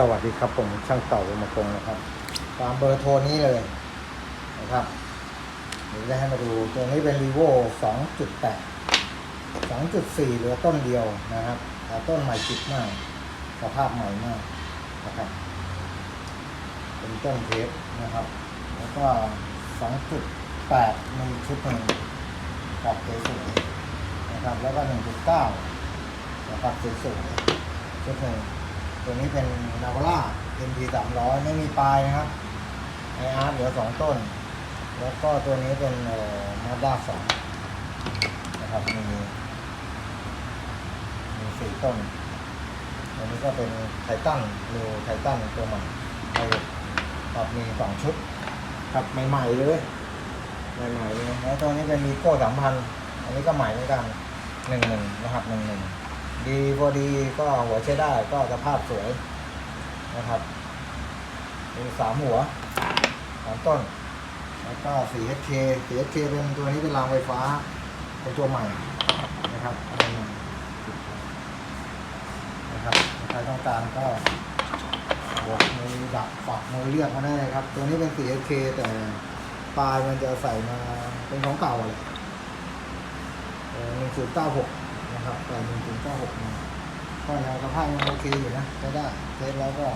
สวัสดีครับผมช่างเต่าอมากงนะครับ ตามเบอร์โทรนี้เลยนะครับเดี๋ยวจะให้มาดูตัวนี้เป็น vivo 2.8 2.4เหลือต้นเดียวนะครับแต่ต้นใหม่จิตมาก สภาพใหม่มากนะครับ เป็นต้นเทปนะครับ แล้วก็ 2.8มีชุดหนึ่งกับสวยนะครับ แล้วก็ 1.9นะครับสวยชุดหนึ่ง ตัวนี้เป็นนาวาร่า MT สามร้อยไม่มีปลายนะครับไออาร์เหลือสองต้น แล้วก็ตัวนี้เป็นมาด้าสองนะครับมีมีสี่ต้นตัวนี้ก็เป็นไททันนิวไททันตัวใหม่ไอครับมีสองชุดครับใหม่ๆเลยใหม่ๆเลยแล้วตัวนี้เป็นมีโก้สามพันอันนี้ก็ใหม่เหมือนกันหนึ่งหนึ่งนะครับหนึ่งหนึ่ง ดีพอดีก็หัวใช้ได้ก็สภาพสวยนะครับมีสามหัวสามต้น แล้วก็ 4HK 4HK เป็นตัวนี้เป็นรางไฟฟ้า เป็นตัวใหม่นะครับอันนี้นะครับใครต้องการก็บวกมือดักฝักมือเรียกมาได้ครับ ตัวนี้เป็น 4HK แต่ปลายมันจะใส่มาเป็นของเก่าเลยหนึ่งศูนย์เก้าหก นะครับแต่หนึ่งศูนย์เก้าหกมาก็ยังสภาพยังโอเคอยู่นะใช้ได้เทสแล้วก็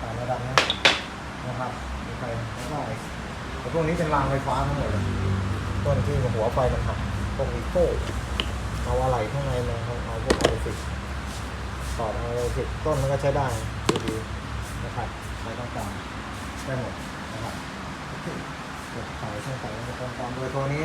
ผ่านระดับนี้นะครับมีใครแล้วก็แต่พวกนี้เป็นรางไฟฟ้าทั้งหมดเลยต้นที่หัวไฟมันหักพวกอีโก้เอาอะไรข้างในมาเอาเอาพวกอะไรสิต่อเอาอะไรสิต้นมันก็ใช้ได้ดีๆนะครับใครต้องการได้หมดนะครับเปิดขายช่องขายในตอนตามเบอร์โทนี้